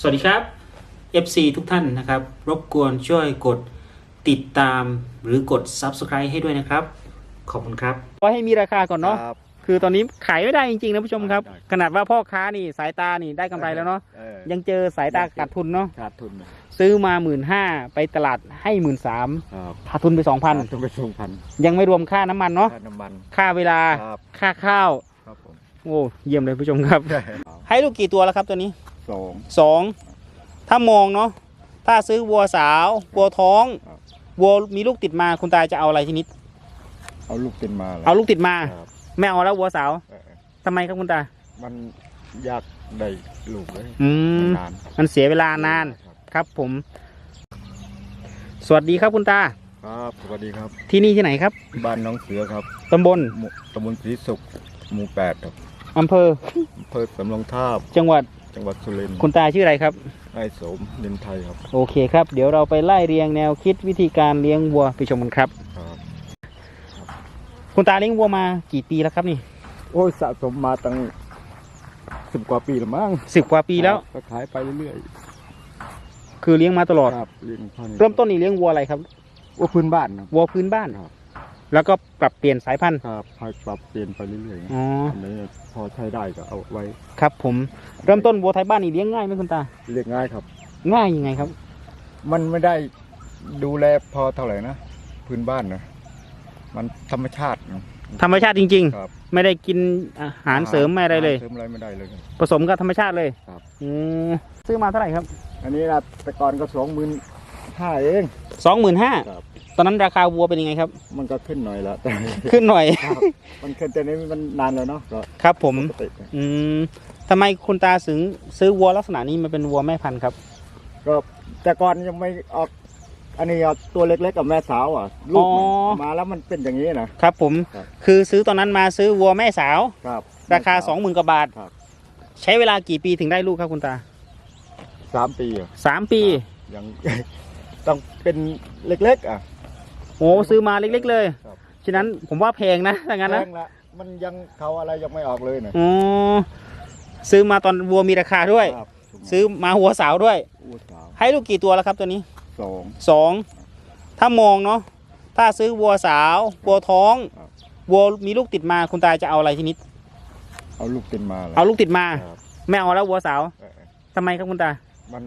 สวัสดีครับ FC ทุกท่านนะครับ รบกวนช่วยกดติดตามหรือกด Subscribe ให้ด้วยนะครับ ขอบคุณครับว่าให้มีราคาก่อนเนาะครับ คือตอนนี้ขายไม่ได้จริงๆนะผู้ชมครับได้ได้ ขนาดว่าพ่อค้านี่สายตานี่ได้กำไรแล้วเนาะออยังเจอสายตาขาดทุนเนาะขาดทุนซื้อมาหมื่นห้าไปตลาดให้หมื่นสามครับขาดทุนไปสองพันขาดทุนไปสองพันยังไม่รวมค่าน้ำมันเนาะค่าน้ำมันค่าเวลาครับค่าข้าวครับผม โอ้เยี่ยมเลยผู้ชมครับ ให้ลูกกี่ตัวแล้วครับตัวนี้สองสองถ้ามองเนาะถ้าซื้อวัวสาววัวท้องครับวัวมีลูกติดมาคุณตาจะเอาอะไรทีนิดเอาลูกเป็นมาแล้วเอาลูกติดมาครับไม่เอาแล้ววัวสาวเออทำไมครับคุณตา มันยากได้ลูกเลยอืมนานมันเสียเวลานานครับครับผม สวัสดีครับคุณตาครับสวัสดีครับ ที่นี่ที่ไหนครับ บ้านน้องเสือครับตำบลหมู่ตำบลศรีสุขหมู่แปดครับ อำเภออำเภอสำโรงทาบ จังหวัดจังหวัดสุรินทร์คุณตาชื่ออะไรครับ ไอ้โสมนินไทยครับโอเคครับ เดี๋ยวเราไปไล่เรียงแนวคิดวิธีการเลี้ยงวัวไปชมกันครับ ครับ คุณตาเลี้ยงวัวมากี่ปีแล้วครับนี่โอ้ยสะสมมาตั้งสิบกว่าปีแล้วมั้งสิบกว่าปีแล้ว ก็ขายไปเรื่อยคือเลี้ยงมาตลอด ๆครับเลี้ยงพันธุ์เริ่มต้นนี่เลี้ยงวัวอะไรครับว่าพื้นบ้านครับ วัวพื้นบ้านครับ แล้วก็ปรับเปลี่ยนสายพันธุ์ ครับพายปรับเปลี่ยนไปเรื่อยๆอ๋ออันนี้พอใช้ได้ก็เอาไว้ครับผม เริ่มต้นวัวไทยบ้านนี่เลี้ยงง่ายไหมคุณตา เรียกง่ายครับ ง่ายยังไงครับ มันไม่ได้ดูแลพอเท่าไหร่นะ พื้นบ้านนะมันธรรมชาตินะ ธรรมชาติจริงครับ ๆ ไม่ได้กินอาหารเสริมไม่อะไรเลยาหาเสริมอะไรไม่ได้เลยครับผสมกับธรรมชาติเลยครับ อืมซื้อมาเท่าไหร่ครับอันนี้นะแต่ก่อนก็สองหมื่นห้าเอง สองหมื่นห้าครับ ตอนนั้นราคาวัวเป็นยังไงครับ มันก็ขึ้นหน่อยละแต่ขึ้นหน่อย ครับมันขึ้นแต่นี้มันนานแล้วเนาะก็ครับผม ปกติอืมทำไมคุณตาถึงซื้อวัวลักษณะนี้มาเป็นวัวแม่พันธุ์ครับ ก็แต่ก่อนยังไม่ออก อันนี้เอาตัวเล็กๆกับแม่สาวอะลูกมันอ๋อ มาแล้วมันเป็นอย่างนี้นะ ครับผม ครับ คือซื้อตอนนั้นมาซื้อวัวแม่สาว ครับราคาแม่สองหมื่นกว่าบาท ครับ ใช้เวลากี่ปีถึงได้ลูกครับคุณตา สามปีอะสามปี ยัง ต้องเป็นเล็กๆอะ โอ้ซื้อมาเล็กๆเลยครับ ฉะนั้นผมว่าแพงนะถ้างั้นนะแพงละมันยังเขาอะไรยังไม่ออกเลยนะอ๋อซื้อมาตอนวัวมีราคาด้วย ครับซื้อมาหัวสาวด้วย อู้สาวให้ลูกกี่ตัวแล้วครับตัวนี้สอง สองถ้ามองเนาะถ้าซื้อวัวสาววัวท้องครับ วัวมีลูกติดมาคุณตาจะเอาอะไรทีนิด เอาลูกเป็นมาแล้วเอาลูกติดมาครับไม่เอาแล้ววัวสาวเออทำไมครับคุณตา มัน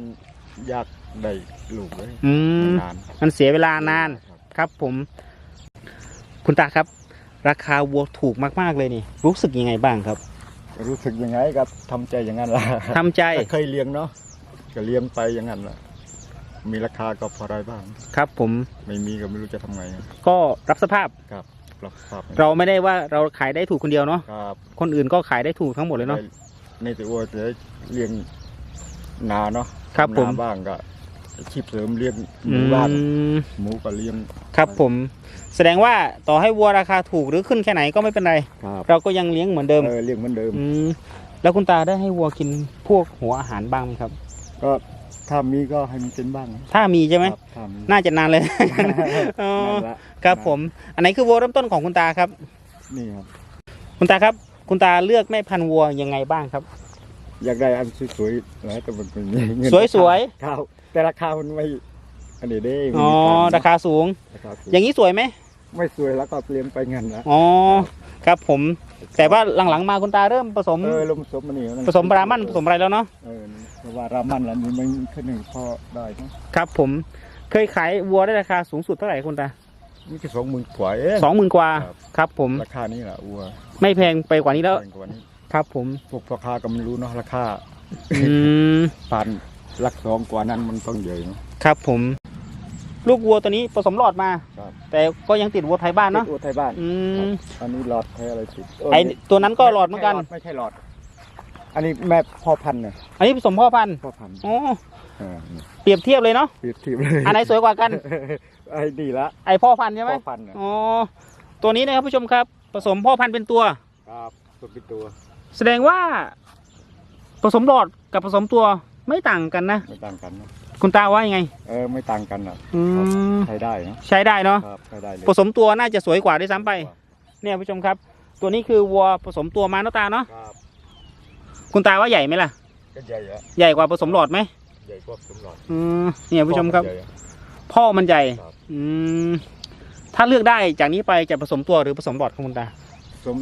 ยากได้ลูกเลยอืมนานมันเสียเวลานาน ครับครับผมคุณตาครับ ราคาวัวถูกมากๆเลยนี่ รู้สึกยังไงบ้างครับ รู้สึกยังไงก็ทำใจอย่างนั้นละทำใจแต่เคยเลี้ยงเนาะก็เลี้ยงไปอย่างนั้นละมีราคาก็พอได้บ้าง ครับ ผมไม่มีก็ไม่รู้จะทำไงก็รับสภาพครับรับทราบเราไม่ได้ว่าเราขายได้ถูกคนเดียวเนาะครับคนอื่นก็ขายได้ถูกทั้งหมดเลยเนาะ ในตัวจะเลี้ยงนาเนาะครับผม นาบ้างก็ อาชีพเสริมเลี้ยงหอืมูบ้างมหมูก็เลี้ยงครับผม แสดงว่าต่อให้วัวราคาถูกหรือขึ้นแค่ไหนก็ไม่เป็นไร ครับเราก็ยังเลี้ยงเหมือนเดิมเออเลี้ยงเหมือนเดิม อืมแล้วคุณตาได้ให้วัวกินพวกหัวอาหารบ้างไหมครับ ก็ถ้ามีก็ให้มันเป็นบ้างนะถ้ามีใช่ไหม ครับถ้ามีน่าจะนานเลย อ๋อนั่นละครับผม อันไหนคือวัวเริ่มต้นของคุณตาครับ นี่ครับ คุณตาครับ คุณตาเลือกแม่พันธุ์วัวยังไงบ้างครับ อยากได้อันสวยๆแล้วแต่มันเป็นเงินสวยครับ แต่ราคามันไม่อันนี้เด้อ๋อราคาสูงราคาสูง อย่างนี้สวยไหมไม่สวยแล้วก็เลี้ยงไปเงินละอ๋อครับผม แต่ว่าหลังๆมาคุณตาเริ่มผสมเออลมสมมันนี่ผสมบรามันผสมอะไรแล้วเนาะเออเพราะว่ารามันแล้วมันแค่หนึ่งพอได้นะครับผมเคยขายวัวได้ราคาสูงสุดเท่าไหร่คุณตานี่แค่สองหมื่นกว่าเองสองหมื่นกว่าครับครับ ผมราคานี้แหละวัว ไม่แพงไปกว่านี้แล้วแพงกว่านี้ครับผมพวกพ่อค้าก็ไม่รู้เนาะราคาอืมพั นลักสองกว่านั้นมันต้องใหญ่เนาะ ครับผม ลูกวัวตัวนี้ผสมหลอดมา ครับ แต่ก็ยังติดวัวไทยบ้านเนาะติดอุทัยบ้านอืมอันนี้หลอดแท้อะไรติดเไอตัวนั้นก็หลอดเหมือนกัน ไม่ใช่หลอด อันนี้แม่พ่อพันธุ์เนี่ยอันนี้ผสมพ่อพันธุ์พ่อพันธุ์อ๋อเออนี่เปรียบเทียบเลยเนาะเปรียบเทียบเลยอันไหนสวยกว่ากัน ไอ้ดีละไอพ่อพันธุ์ใช่ไหมพ่อพันธุ์เนี่ยอ๋อตัวนี้นะครับผู้ชมครับ ผสมพ่อพันธุ์เป็นตัว ครับตัวเป็นตัว แสดงว่า ผสมหลอดกับผสมตัว ไม่ต่างกันนะ ไม่ต่างกันนะคุณตาว่ายังไง เออไม่ต่างกันอะอืม ใช้ได้นะใช้ได้เนาะ ครับใช้ได้เลยผสมตัวน่าจะสวยกว่าด้วยซ้ำไป เนี่ยผู้ชมครับ ตัวนี้คือวัวผสมตัวมาเนาะตาเนาะ ครับคุณตาว่าใหญ่ไหมล่ะ ก็ใหญ่อะใหญ่กว่าผสมหลอดไหมใหญ่กว่าสมหลอดอืมเนี่ยผู้ชมครับ ใหญ่พ่อมันใหญ่ ครับ อืม ถ้าเลือกได้จากนี้ไปจะผสมตัวหรือผสมหลอดครับคุณตา สม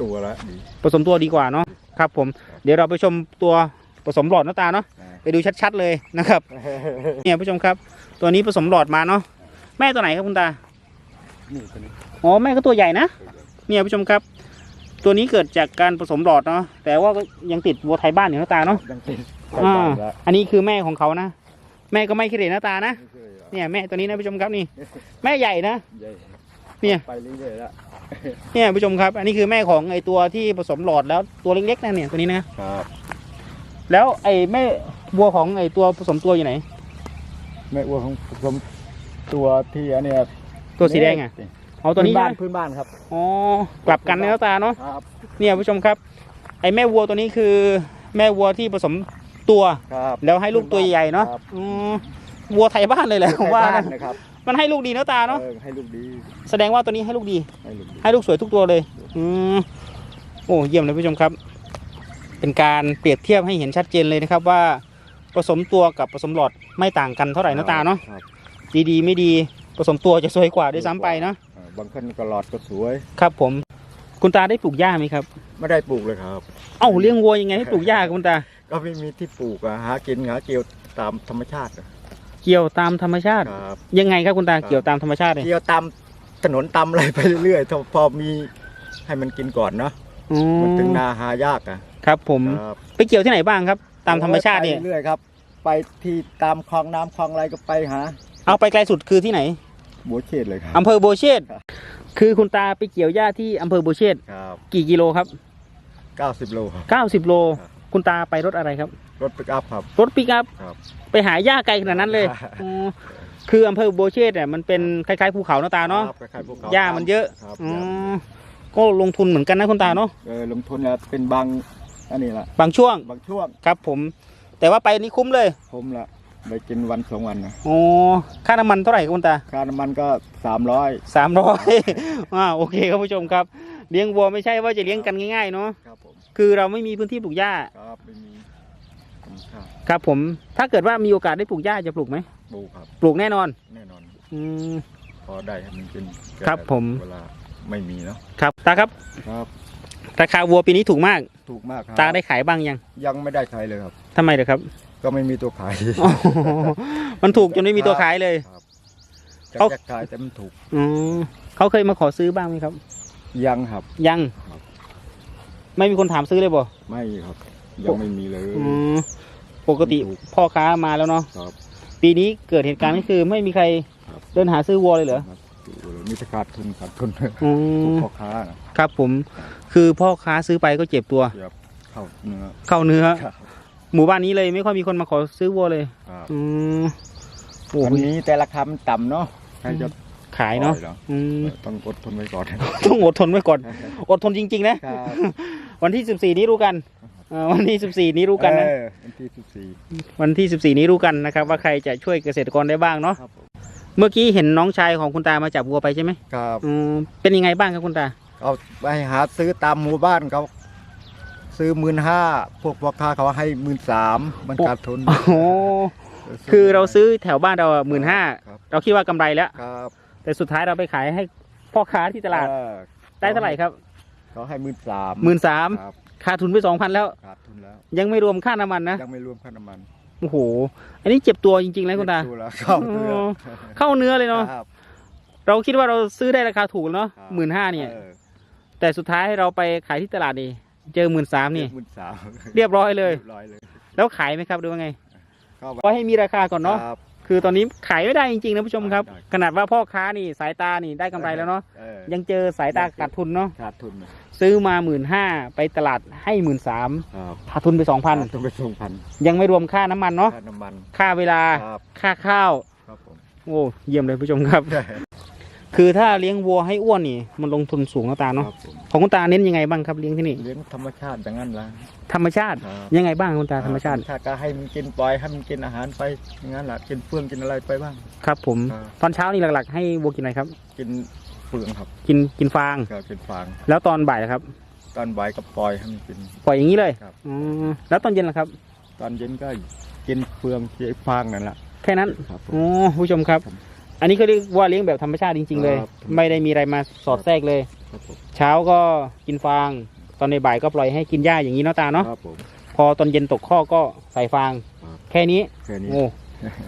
ตัวละดี ผสมตัวดีกว่าเนาะ ครับผม เดี๋ยวเราไปชมตัว ผสมหลอดหน้าตาเนาะนะไปดูชัดๆเลยนะครับเนี่ยผู้ชมครับ ตัวนี้ผสมหลอดมาเนาะแม่ตัวไหนครับคุณตานี่ตัวนี้อ๋อแม่ก็ตัวใหญ่นะเนี่ยผู้ชมครับ ตัวนี้เกิดจากการผสมหลอดเนาะแต่ว่าก็ยังติดวัวไทยบ้านอยู่หน้าตาเนาะยังเป็นอ่าใส่อันนี้คือแม่ของเขานะแม่ก็ไม่ขี้เหร่หน้าตานะไม่เคยละเนี่ยแม่ตัวนี้นะผู้ชมครับนี่ แม่ใหญ่นะใหญ่เนี่ยไปเรื่อยๆละเนี่ยผู้ชมครับ อันนี้คือแม่ของไอตัวที่ผสมหลอดแล้วตัวเล็กๆนะเนี่ยตัวนี้นะครับ แล้วไอแม่วัวของไอตัวผสมตัวอยู่ไหน แม่อ้วนของผมตัวที่อันเนี้ยตัวสีแดงอะเอาตัวนี้พื้นบ้านใช่ไหมพื้นบ้านครับอ๋อกลับกันในหน้าตาเนาะ ครับเนี่ยผู้ชมครับ ไอแม่วัวตัวนี้คือ แม่วัวที่ผสมตัว ครับแล้วให้ลูกตัวใหญ่ๆเนาะครับอืมวัวไทยบ้านเลยแหละผมว่าใส่บ้นะนนะครับมันให้ลูกดีหน้าตาเนาะเออให้ลูกดีแสดงว่าตัวนี้ให้ลูกดี ให้ลูกดีให้ลูกสวยทุกตัวเลย อืมโอ้เยี่ยมเลยผู้ชมครับ เป็นการเปรียบเทียบให้เห็นชัดเจนเลยนะครับว่าผสมตัวกับผสมหลอดไม่ต่างกันเท่าไหร่หน้าตาเนาะครับดีๆไม่ดีผสมตัวจะสวยกว่าด้วยซ้ำไปเนาะเออบางคนก็หลอดก็สวย ครับ ผม คุณตาได้ปลูกหญ้าไหมครับ ไม่ได้ปลูกเลยครับ เอ้าเลี้ยงวัวยังไงให้ปลูกหญ้าครับคุณตา ก็ไม่มีที่ปลูกอะหากินหาเกี่ยวตามธรรมชาติอะเกี่ยวตามธรรมชาติ ครับ ยังไงครับคุณตาครับ เกี่ยวตามธรรมชาติเลยเกี่ยวตามถนนตามอะไรไปเรื่อยๆถ้าพอมีให้มันกินก่อนเนาะอืมันถึงมนาหายากอะ ครับผมครับไปเกี่ยวที่ไหนบ้างครับ ตามธรรมชาติเนี่ยไปเรื่อยๆครับ ไปที่ตามคลองน้ำคลองอะไรก็ไปหาเอาไปไกลสุดคือที่ไหนบัวเชษเลยครับ อำเภอโบวเชษครับ คือคุณตาไปเกี่ยวหญ้าที่อำเภอโบวเชษครับกี่กิโลครับ 90 โลครับ 90 โล ครับ คุณตาไปรถอะไรครับ รถปิกอัพครับ รถปิกอัพครับ ไปหาหญ้าไกลขนาดนั้นเลยครับ อ๋อคืออำเภอโบวเชษเนี่ยมันเป็นคล้ายๆภูเขาหน้าตาเนาะ ครับคล้ายๆภูเขหญ้ามันเยอะครับอ๋อก็ลงทุนเหมือนกันนะคุณตาเนาะ เออลงทุนแล้วเป็นบาง อันนี้ละบางช่วงบางช่วงครับ ผม แต่ว่าไปนี่คุ้มเลย ผมละไปกินวันสองวันนะอ๋อค่าน้ำมันเท่าไหร่ครับคุณตาค่าน้ำมันก็300สามร้อยอ่าโอเคครับผู้ชมครับเลี้ยงวัวไม่ใช่ว่าจะเลี้ยงกันง่ายๆเนาะครับผมคือเราไม่มีพื้นที่ปลูกหญ้าครับไม่มีคุณค่าครับผมถ้าเกิดว่ามีโอกาสได้ปลูกหญ้าจะปลูกไหมปลูกครับปลูกแน่นอนแน่นอน อืมพอได้ให้มันกินครับผมเวลาไม่มีเนาะครับตาครับครับ ราคาวัวปีนี้ถูกมาก ถูกมากครับตาได้ขายบ้างยัง ยังไม่ได้ขายเลยครับ ทำไมเด้อครับ ก็ไม่มีตัวขายอ๋อมันถูกจนไม่มีตัวขายเลย ครับเขา จะขายแต่มันถูกอืมเขาเคยมาขอซื้อบ้างไหมครับ ยังครับ ยัง ครับ ไม่มีคนถามซื้อเลยบ่ไม่ครับ ยังไม่มีเลย อืมปกติถูก พ่อค้ามาแล้วเนาะ ครับ ปีนี้เกิดเหตุการณ์ก็คือไม่มีใครครับ เดินหาซื้อวัวเลยเหรอครับดูเลยมีแต่ขาดทุนขาดทุนอืทุกมพ่อค้านะครับผม คือพ่อค้าซื้อไปก็เจ็บตัวเทียบเข้าเนื้อเข้าเนื้อ ครับหมู่บ้านนี้เลยไม่ค่อยมีคนมาขอซื้อวัวเลยครับอืมโอ้วันนี้แต่ราคามันต่ำเนาะใครจะขายเนาะปล่อหรออืมต้องอดทนไว้ก่อนต้องอดทนไว้ก่อน อดทนจริง ๆ นะครับวันที่สิบสี่นี้รู้กันเอ่อวันที่สิบสี่นี้รู้กันนะ เออวันที่สิบสี่วันที่สิบสี่นี้รู้กันนะครับ ว่าใครจะช่วยเกษตรกรได้บ้างเนาะ ครับผมเมื่อกี้เห็นน้องชายของคุณตามาจับวัวไปใช่ไหมครับอืมเป็นยังไงบ้างครับคุณตา เอาไปหาซื้อตามหมู่บ้านเขาซื้อหมื่นห้าพวกพ่อค้าเขาให้หมื่นสามมันขาดทุนโอ้โหคือเราซื้อแถวบ้านเราหมื่นห้าครับเราคิดว่ากำไรแล้ว ครับแต่สุดท้ายเราไปขายให้พ่อค้าที่ตลาดเออได้เท่าไหร่ครับเขาให้หมื่นสามหมื่นสามครับขาดทุนไปสองพันแล้ว ขาดทุนแล้ว ยังไม่รวมค่าน้ำมันนะยังไม่รวมค่าน้ำมันโอ้โหอันนี้เจ็บตัวจริงๆเลยคุณตาดูแล้วเข้าเนื้ออเข้าเนื้อเลยเนาะครับ เราคิดว่าเราซื้อได้ราคาถูกเนาะครับหมื่นห้าเนี่ย ออ แต่สุดท้ายเราไปขายที่ตลาดนี่เจอหมื่นสามนี่ หมื่นสามเรียบร้อยเลย เรียบร้อยเลยแล้วขายไหมครับหรือว่าไงเข้าก็ให้มีราคาก่อนเนาะครับคือตอนนี้ขายไม่ได้จริงๆนะผู้ชมครับได้ขนาดว่าพ่อค้านี่สายตานี่ได้กำไรแล้วเนาะออยังเจอสายตาขาดทุนเนาะขาดทุนนะซื้อมาหมื่นห้าไปตลาดให้หมื่นสามครับขาดทุนไปสองพันขาดทุนไปสองพันยังไม่รวมค่าน้ำมันเนาะค่าน้ำมันค่าเวลาครับค่าข้าวครับผมโอ้เยี่ยมเลยผู้ชมครับ คือถ้าเลี้ยงวัวให้อ้วนนี่มันลงทุนสูงนะตาคเนาะรับผมของคุณตาเน้นยังไงบ้างครับเลี้ยงที่นี่ เลี้ยงธรรมชาติอย่างนั้นละธรรมชาติ ครับ ยังไงบ้างคุณตาธรรมชาติธรรมชาติ ก็ให้มันกินปล่อยให้มันกินอาหารไปอย่างนั้นแหละกินเฟื่องกินอะไรไปบ้าง ครับผม ครับ ตอนเช้านี่หลักๆ ให้วัวกินอะไรครับ กินเฟื่องครับกินกินฟาง ก็กินฟาง แล้วตอนบ่ายล่ะครับ ตอนบ่ายก็ปล่อยให้มันกิน ปล่อยอย่างนี้เลยครับอืมแล้วตอนเย็นล่ะครับ ตอนเย็นก็กินเฟืองกินฟางนั่นแหละแค่นั้น ครับผม โอ้ผู้ชมครับ อันนี้เขาเรียกว่าเลี้ยงแบบธรรมชาติจริง ๆ เลย ครับ ไม่ได้มีอะไรมาสอดแทรกเลย ครับผมเช้าก็กินฟาง ตอนในบ่ายก็ปล่อยให้กินหญ้าอย่างนี้เนาะตาเนาะครับผม พอตอนเย็นตกข้อก็ใส่ฟาง ครับ แค่นี้แค่นี้โอ้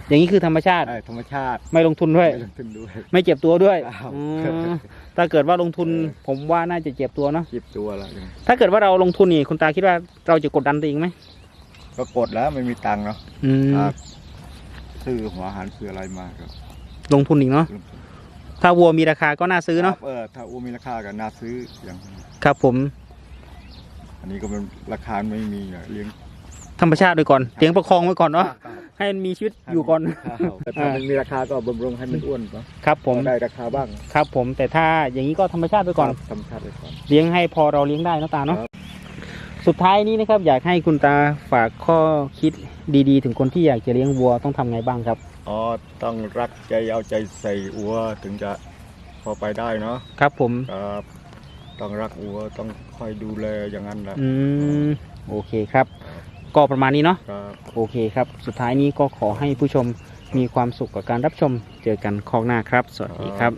อย่างนี้คือธรรมชาติได้ธรรมชาติไม่ลงทุนด้วย ไม่ลงทุนด้วย ไม่เจ็บตัวด้วยครับอืมถ้าเกิดว่าลงทุนเออ ผมว่าน่าจะเจ็บตัวเนาะจิบตัวละถ้าเกิดว่าเราลงทุนนี่คุณตาคิดว่าเราจะกดดันตัวเองไหมก็กดแล้วไม่มีตังค์เนาะอืม ครับซื้อหัวอาหารซื้ออะไรมาก็ ลงทุนอีกเนาะลงทุนถ้าวัวมีราคาก็น่าซื้อเนาะครับเออถ้าอูมีราคาก็น่าซื้ออย่าง ครับผม อันนี้ก็เป็นราคาไม่มีอะเลี้ยงธรรมชาติไปก่อนเลี้ยงประคองไว้ก่อนเนาะให้มันมีชีวิตอยู่ก่อนครับแต่ถ้ามันมีราคาก็บำรุงให้มันอ้วนเนาะครับผมได้ราคาบ้าง ครับผมแต่ถ้าอย่างนี้ก็ธรรมชาติไปก่อนครับธรรมชาติไปก่อนเลี้ยงให้พอเราเลี้ยงได้เนาะตาเนาะครับ สุดท้ายนี้นะครับอยากให้คุณตาฝากข้อคิดดีๆ ถึงคนที่อยากจะเลี้ยงวัวต้องทำไงบ้างครับ อ๋อต้องรักใจเอาใจใส่อัวถึงจะพอไปได้เนาะครับผมครับ ต้องรักอัวต้องคอยดูแลอย่างนั้นแหละอืมโอเคครับ ก็ประมาณนี้เนาะครับ โอเคครับ สุดท้ายนี้ก็ขอให้ผู้ชมมีความสุขกับการรับชมเจอกันคราวหน้าครับ สวัสดีครับ